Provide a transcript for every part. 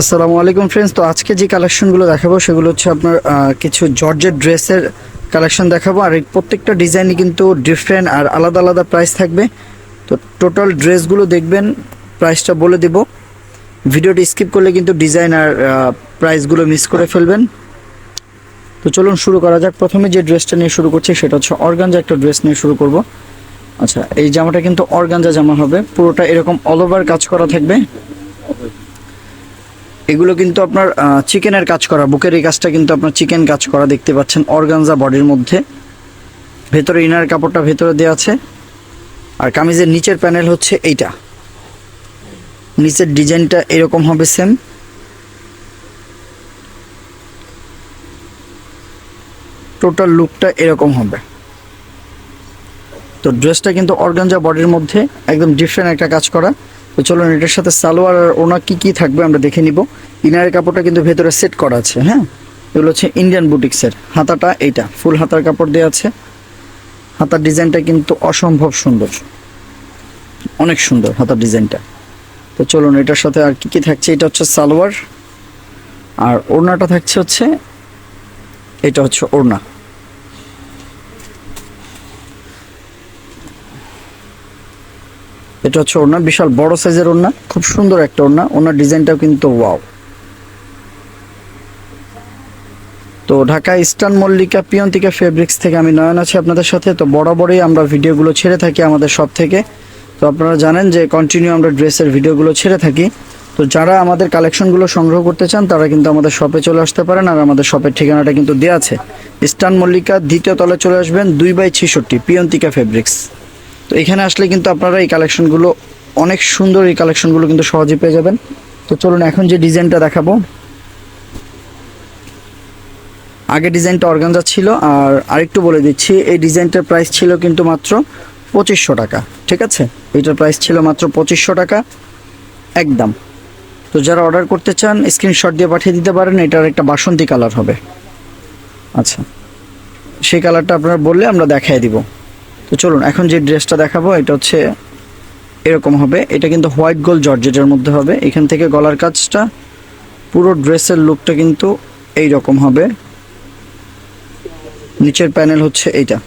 আসসালামু আলাইকুম ফ্রেন্ডস তো আজকে যে কালেকশনগুলো দেখাবো, সেগুলো হচ্ছে আপনার কিছু জর্জের ড্রেসের কালেকশন দেখাবো। আর প্রত্যেকটা ডিজাইনই কিন্তু ডিফারেন্ট আর আলাদা আলাদা প্রাইস থাকবে। তো টোটাল ড্রেসগুলো দেখবেন প্রাইসটা বলে দেব। ভিডিওটি স্কিপ করলে কিন্তু ডিজাইন আর প্রাইসগুলো মিস করে ফেলবেন। তো চলুন শুরু করা যাক। প্রথমে যে ড্রেসটা নিয়ে শুরু করছি, সেটা হচ্ছে অর্গানজা একটা ড্রেস নিয়ে শুরু করব। আচ্ছা এই জামাটা কিন্তু অর্গানজা জামা হবে। পুরোটা এরকম অল ওভার কাজ করা থাকবে। এগুলো কিন্তু আপনার চিকেনের কাজ করা, বুকের এই কাজটা কিন্তু আপনার চিকেন কাজ করা দেখতে পাচ্ছেন অর্গানজা বডির মধ্যে। ভেতরে ইনার কাপড়টা ভেতরে দেওয়া আছে। আর কামিজের নিচের প্যানেল হচ্ছে এইটা। নিচের ডিজাইনটা এরকম হবে সেম। টোটাল লুকটা এরকম হবে। তো ড্রেসটা কিন্তু অর্গানজা বডির মধ্যে একদম ডিফারেন্ট একটা কাজ করা। তো চলুন, এটার সাথে সালোয়ার আর ওনা কি কি থাকবে আমরা দেখে নিব। ইনারের কাপড়টা কিন্তু ভেতরে সেট করা আছে হ্যাঁ? এগুলো হচ্ছে ইন্ডিয়ান বুটিক্সের। হাতাটা এইটা, ফুল হাতার কাপড় দেওয়া আছে। হাতার ডিজাইনটা কিন্তু অসম্ভব সুন্দর। অনেক সুন্দর হাতার ডিজাইনটা। তো চলুন, এটার সাথে আর কি কি থাকছে? এটা হচ্ছে সালোয়ার। আর ওড়নাটা থাকছে হচ্ছে, এটা হচ্ছে ওড়না। এটা হচ্ছে ওড়না, বিশাল বড় সাইজের ওড়না, খুব সুন্দর একটা ওড়না। ওনার ডিজাইনটাও কিন্তু ওয়াও। তো ঢাকা ইস্টার্ন মল্লিকা পিয়ন্তিকা ফেব্রিক্স থেকে আমি নয়ন আছি আপনাদের সাথে। তো বরাবরই আমরা ভিডিওগুলো ছেড়ে থাকি আমাদের সব থেকে। তো আপনারা জানেন যে কন্টিনিউ আমরা ড্রেসের ভিডিওগুলো ছেড়ে থাকি। তো যারা আমাদের কালেকশনগুলো সংগ্রহ করতে চান, তারা কিন্তু আমাদের শপে চলে আসতে পারেন। আর আমাদের শপের ঠিকানাটা কিন্তু দেওয়া আছে। ইস্টার্ন মল্লিকা দ্বিতীয় তলে চলে আসবেন, দুই বাই ছেষট্টি, পিয়ন্তিকা ফেব্রিক্স। তো এখানে আসলে কিন্তু আপনারা এই কালেকশনগুলো অনেক সুন্দর এই কালেকশনগুলো কিন্তু সহজে পেয়ে যাবেন। তো চলুন এখন যে ডিজাইনটা দেখাবো। আগে ডিজাইনটা অর্গানজা ছিল, আর আরেকটু বলে দিচ্ছি, এই ডিজাইনটার প্রাইস ছিল কিন্তু মাত্র পঁচিশশো টাকা, ঠিক আছে? এইটার প্রাইস ছিল মাত্র পঁচিশশো টাকা, একদম। তো যারা অর্ডার করতে চান স্ক্রিনশট দিয়ে পাঠিয়ে দিতে পারেন, এটার একটা বাসন্তী কালার হবে। আচ্ছা সেই কালারটা আপনারা বললে আমরা দেখাই দিব। তো চলুন, এখন যে ড্রেসটা দেখাবো, এটা হচ্ছে এরকম হবে। এটা কিন্তু হোয়াইট গোল্ড জর্জেটের মধ্যে হবে। এখান থেকে গলার কাজটা, পুরো ড্রেসের লুকটা কিন্তু এই রকম হবে। নিচের প্যানেল হচ্ছে এইটা।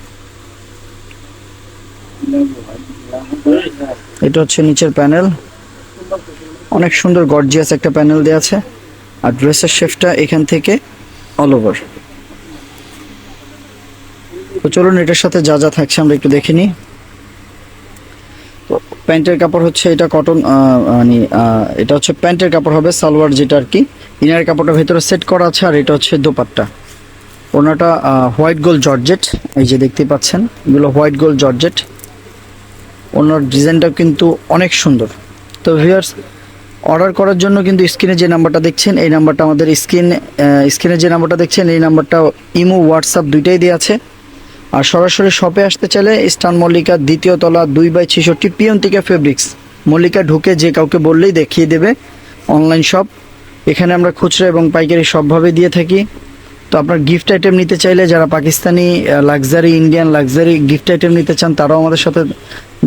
এটা হচ্ছে নিচের প্যানেল। অনেক সুন্দর গর্জিয়াস একটা প্যানেল দেওয়া আছে। আর ড্রেসের শেফটা এখান থেকে অল ওভার। তো চলুন, এটার সাথে যা যা থাকছে আমরা একটু দেখে নিই। তো প্যান্টের কাপড় হচ্ছে এটা কটন মানে এটা হচ্ছে প্যান্টের কাপড় হবে, সালোয়ার যেটা আর কি। ইনার কাপড়টা ভেতরে সেট করা আছে আর এটা হচ্ছে দোপাট্টা। ওনাটা হোয়াইট গোল্ড জর্জেট, এই যে দেখতে পাচ্ছেন, এগুলো হোয়াইট গোল্ড জর্জেট। ওনার ডিজাইনটা কিন্তু অনেক সুন্দর। তো ভিউয়ার্স, অর্ডার করার জন্য কিন্তু স্ক্রিনে যে নাম্বারটা দেখছেন, এই নাম্বারটা আমাদের স্ক্রিন স্ক্রিনে যে নাম্বারটা দেখছেন, এই নাম্বারটা ইমো, হোয়াটসঅ্যাপ দুইটাই দেওয়া আছে। আর সরাসরি শপে আসতে চাইলে স্টান মল্লিকা দ্বিতীয় তলা দুই বাই ছেষট্টি পিয়ন্তিকা ফেব্রিক্স মল্লিকা ঢুকে যে কাউকে বললেই দেখিয়ে দেবে। অনলাইন শপ এখানে আমরা খুচরা এবং পাইকারি সবভাবে দিয়ে থাকি। তো আপনার গিফট আইটেম নিতে চাইলে যারা Pakistani luxury Indian luxury gift item নিতে চান, তারাও আমাদের সাথে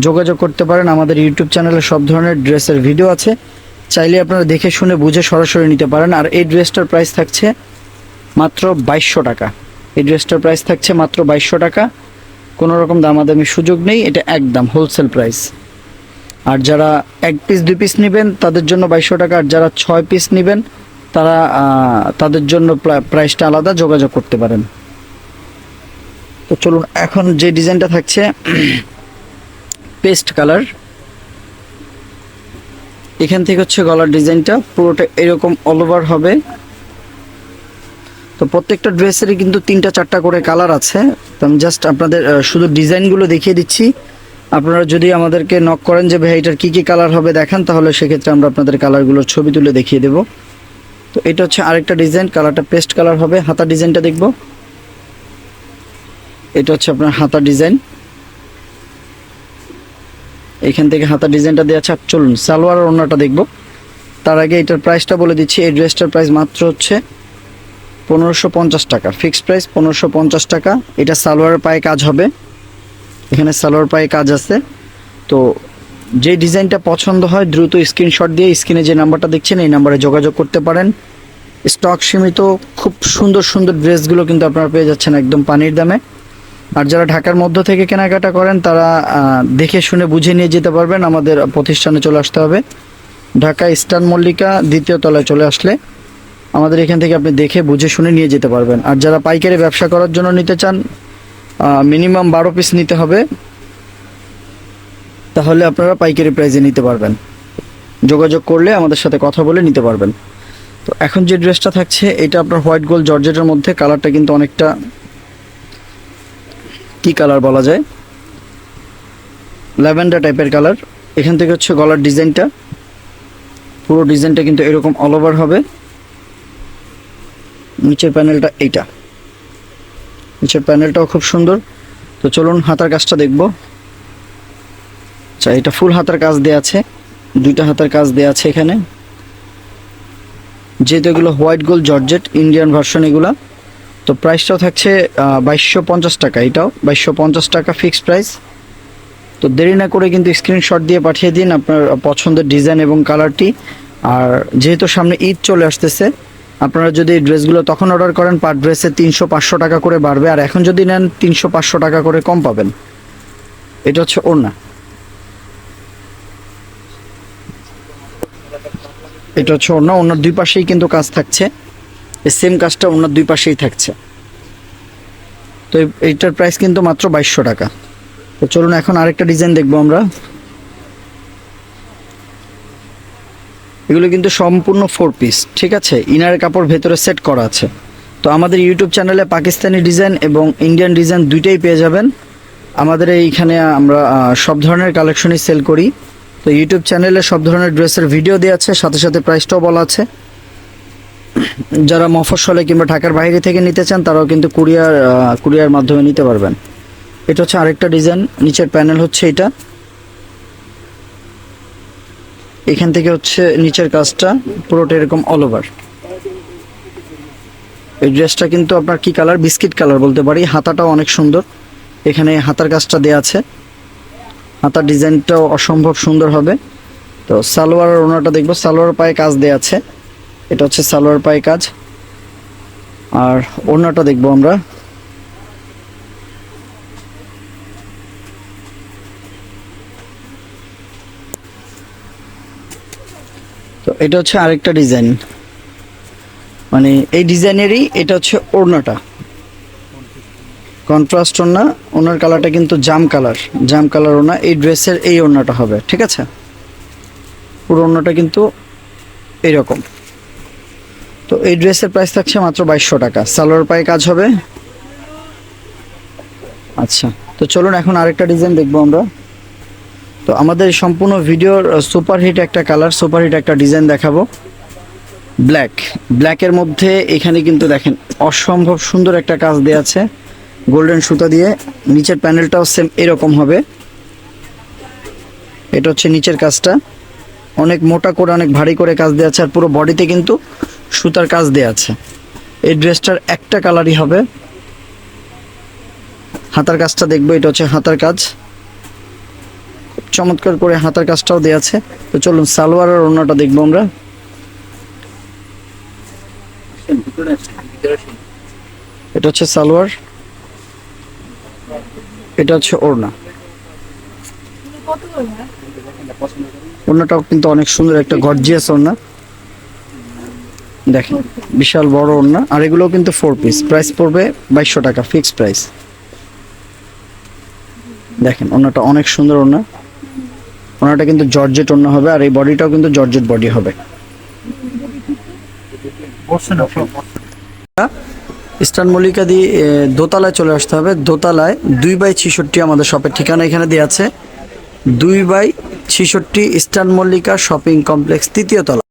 যোগাযোগ করতে পারেন। আমাদের ইউটিউব চ্যানেলে সব ধরনের ড্রেসের ভিডিও আছে। চাইলে আপনারা দেখে শুনে বুঝে সরাসরি নিতে পারেন। আর এই ড্রেসটার প্রাইস থাকছে মাত্র বাইশশো টাকা। এই ড্রেসটার প্রাইস থাকছে মাত্র বাইশশো টাকা। কোনো রকম দামাদামি সুযোগ নেই, এটা একদম হোলসেল প্রাইস আর যারা এক পিস দুই পিস নেবেন, তাদের জন্য বাইশশো টাকা, আর যারা ছয় পিস নেবেন, তারা তাদের জন্য প্রা- প্রাইসটা আলাদা, যোগাযোগ করতে পারেন। তো চলুন, এখন যে ডিজাইনটা থাকছে পেস্ট কালার এখান থেকে হচ্ছে গলার ডিজাইনটা, পুরোটা এরকম অল ওভার হবে। তো প্রত্যেকটা ড্রেসেরই কিন্তু তিনটা, চারটা করে কালার আছে। তো আমি জাস্ট আপনাদের শুধু ডিজাইনগুলো দেখিয়ে দিচ্ছি। আপনারা যদি আমাদেরকে নক করেন যে, ভাই, এটার কী কী কালার হবে দেখান, তাহলে সেক্ষেত্রে আমরা আপনাদের কালারগুলোর ছবি তুলে দেখিয়ে দেব। তো এটা হচ্ছে আরেকটা ডিজাইন, কালারটা পেস্ট কালার হবে। হাতা ডিজাইনটা দেখব। এটা হচ্ছে আপনার হাতা ডিজাইন। এখান থেকে হাতা ডিজাইনটা দেওয়া আছে। চলুন সালোয়ার আর ওড়নাটা দেখব। তার আগে এটার প্রাইসটা বলে দিচ্ছি। এই ড্রেসটার প্রাইস মাত্র হচ্ছে পনেরোশো পঞ্চাশ টাকা। ফিক্সড প্রাইস পনেরোশো পঞ্চাশ টাকা। এটা সালোয়ারের পায়ে কাজ হবে। এখানে সালোয়ার পায়ে কাজ আছে। তো যে ডিজাইনটা পছন্দ হয়, দ্রুত স্ক্রিনশট দিয়ে স্ক্রিনে যে নাম্বারটা দেখছেন, এই নাম্বারে যোগাযোগ করতে পারেন। স্টক সীমিত, খুব সুন্দর সুন্দর ড্রেসগুলো কিন্তু আপনারা পেয়ে যাচ্ছেন একদম পানির দামে। আর যারা ঢাকার মধ্য থেকে কেনাকাটা করেন, তারা দেখে শুনে বুঝে নিয়ে যেতে পারবেন। আমাদের প্রতিষ্ঠানে চলে আসতে হবে। ঢাকা ইস্টার্ন মল্লিকা দ্বিতীয় তলায় চলে আসলে। আমাদের এখান থেকে আপনি দেখে, বুঝে, শুনে নিয়ে যেতে পারবেন। আর যারা পাইকারি ব্যবসা করার জন্য নিতে চান মিনিমাম বারো পিস নিতে হবে, তাহলে আপনারা পাইকারি প্রাইজে নিতে পারবেন। যোগাযোগ করলে আমাদের সাথে কথা বলে নিতে পারবেন। তো এখন যে ড্রেসটা থাকছে, এটা আপনার হোয়াইট গোল্ড জর্জেটের মধ্যে, কালারটা কিন্তু অনেকটা কি কালার বলা যায়? ল্যাভেন্ডার টাইপের কালার। এখান থেকে হচ্ছে গলার ডিজাইনটা। পুরো ডিজাইনটা কিন্তু এরকম অল ওভার হবে। নিচের প্যানেলটা এইটা। নিচের প্যানেলটাও খুব সুন্দর। তো চলুন হাতার কাজটা দেখব। আচ্ছা এটা ফুল হাতার কাজ দেওয়া আছে। দুইটা হাতার কাজ দেওয়া আছে এখানে। যেহেতু এগুলো white gold georgette Indian version এগুলা, তো প্রাইসটাও থাকছে বাইশশো পঞ্চাশ টাকা এটাও। বাইশশো পঞ্চাশ টাকা ফিক্সড প্রাইস তো দেরি না করে কিন্তু স্ক্রিনশট দিয়ে পাঠিয়ে দিন আপনার পছন্দের ডিজাইন এবং কালারটি আর যেহেতু সামনে ঈদ চলে আসতেছে আপনারা যদি ড্রেসগুলো তখন অর্ডার করেন পার ড্রেসে তিনশো পাঁচশো টাকা করে বাড়বে, আর এখন যদি নেন, তিনশো পাঁচশো টাকা করে কম পাবেন। এটা হচ্ছে ওড়না। এটা হচ্ছে ওড়না ওনার দুই পাশেই কিন্তু কাজ থাকছে। সেম কাজটা ওনার দুই পাশেই থাকছে। তো এইটার প্রাইস কিন্তু মাত্র বাইশশো টাকা। তো চলুন এখন আরেকটা ডিজাইন দেখব আমরা। এগুলো কিন্তু সম্পূর্ণ ফোর পিস ঠিক আছে? ইনারের কাপড় ভেতরে সেট করা আছে। তো আমাদের ইউটিউব চ্যানেলে পাকিস্তানি ডিজাইন এবং ইন্ডিয়ান ডিজাইন দুইটাই পেয়ে যাবেন। আমাদের এইখানে আমরা সব ধরনের কালেকশনই সেল করি। তো ইউটিউব চ্যানেলে সব ধরনের ড্রেসের ভিডিও দেওয়া আছে, সাথে সাথে প্রাইসটাও বলা আছে। যারা মফস্বলে কিংবা ঢাকার বাইরে থেকে নিতে চান, তারাও কিন্তু কুরিয়ার কুরিয়ার মাধ্যমে নিতে পারবেন। এটা হচ্ছে আরেকটা ডিজাইন নিচের প্যানেল হচ্ছে এটা। এখান থেকে হচ্ছে নিচের কাজটা পুরোটা এরকম অল ওভার এই ড্রেসটা কিন্তু আপনার কি কালার বিস্কিট কালার বলতে পারি। হাতাটাও অনেক সুন্দর। এখানে হাতার কাজটা দেওয়া আছে। হাতার ডিজাইনটাও অসম্ভব সুন্দর হবে। তো সালোয়ার আর ওনাটা দেখব। সালোয়ার পায়ে কাজ দেওয়া আছে। এটা হচ্ছে সালোয়ার পায়ে কাজ। আর ওড়নাটা দেখব আমরা। এটা হচ্ছে আরেকটা ডিজাইন। মানে এই ডিজাইনেরই এটা হচ্ছে ওড়নাটা। কন্ট্রাস্ট ওড়না ওনার কালারটা কিন্তু জাম কালার। জাম কালার ওনা এই ড্রেসের এই ওড়নাটা হবে, ঠিক আছে? পুরো ওড়নাটা কিন্তু এইরকম তো এই ড্রেসের প্রাইস থাকছে মাত্র বাইশশো টাকা। সালোয়ার পায়ে কাজ হবে। আচ্ছা তো চলুন এখন আরেকটা ডিজাইন দেখব আমরা। তো আমাদের সম্পূর্ণ ভিডিওর সুপারহিট একটা কালার, সুপারহিট একটা ডিজাইন দেখাবো। ব্ল্যাক ব্ল্যাকের মধ্যে এখানে কিন্তু দেখেন অসম্ভব সুন্দর একটা কাজ দেওয়া আছে গোল্ডেন সুতা দিয়ে। নিচের প্যানেলটাও সেম এরকম হবে। এটা হচ্ছে নিচের কাজটা। অনেক মোটা করে, অনেক ভারী করে কাজ দেওয়া আছে আর পুরো বডিতে কিন্তু সুতার কাজ দেওয়া আছে। এই ড্রেসটার একটা কালারই হবে। হাতার কাজটা দেখব, এটা হচ্ছে হাতার কাজ। চমৎকার করে হাতার কাজটাও দেওয়া আছে। তো চলুন, সালোয়ার আর ওড়নাটা দেখব আমরা। এটা হচ্ছে সালোয়ার, এটা হচ্ছে ওড়না। ওড়নাটাও কিন্তু অনেক সুন্দর একটা গর্জিয়াস ওড়না। দেখেন, বিশাল বড় ওড়না। আর এগুলো কিন্তু ফোর পিস প্রাইস পড়বে বাইশশো টাকা ফিক্সড প্রাইস দেখেন, ওড়নাটা অনেক সুন্দর ওড়না। ওড়নাটা কিন্তু জর্জেট অন্য হবে আর এই বডিটাও কিন্তু জর্জেট বডি হবে। ইস্টার্ন মল্লিকা দিয়ে দোতলায় চলে আসতে হবে। দোতলায় দুই বাই ছিষট্টি আমাদের শপের ঠিকানা এখানে দেওয়া আছে। দুই বাই ছিষট্টি ইস্টার্ন মল্লিকা শপিং কমপ্লেক্স তৃতীয় তলা।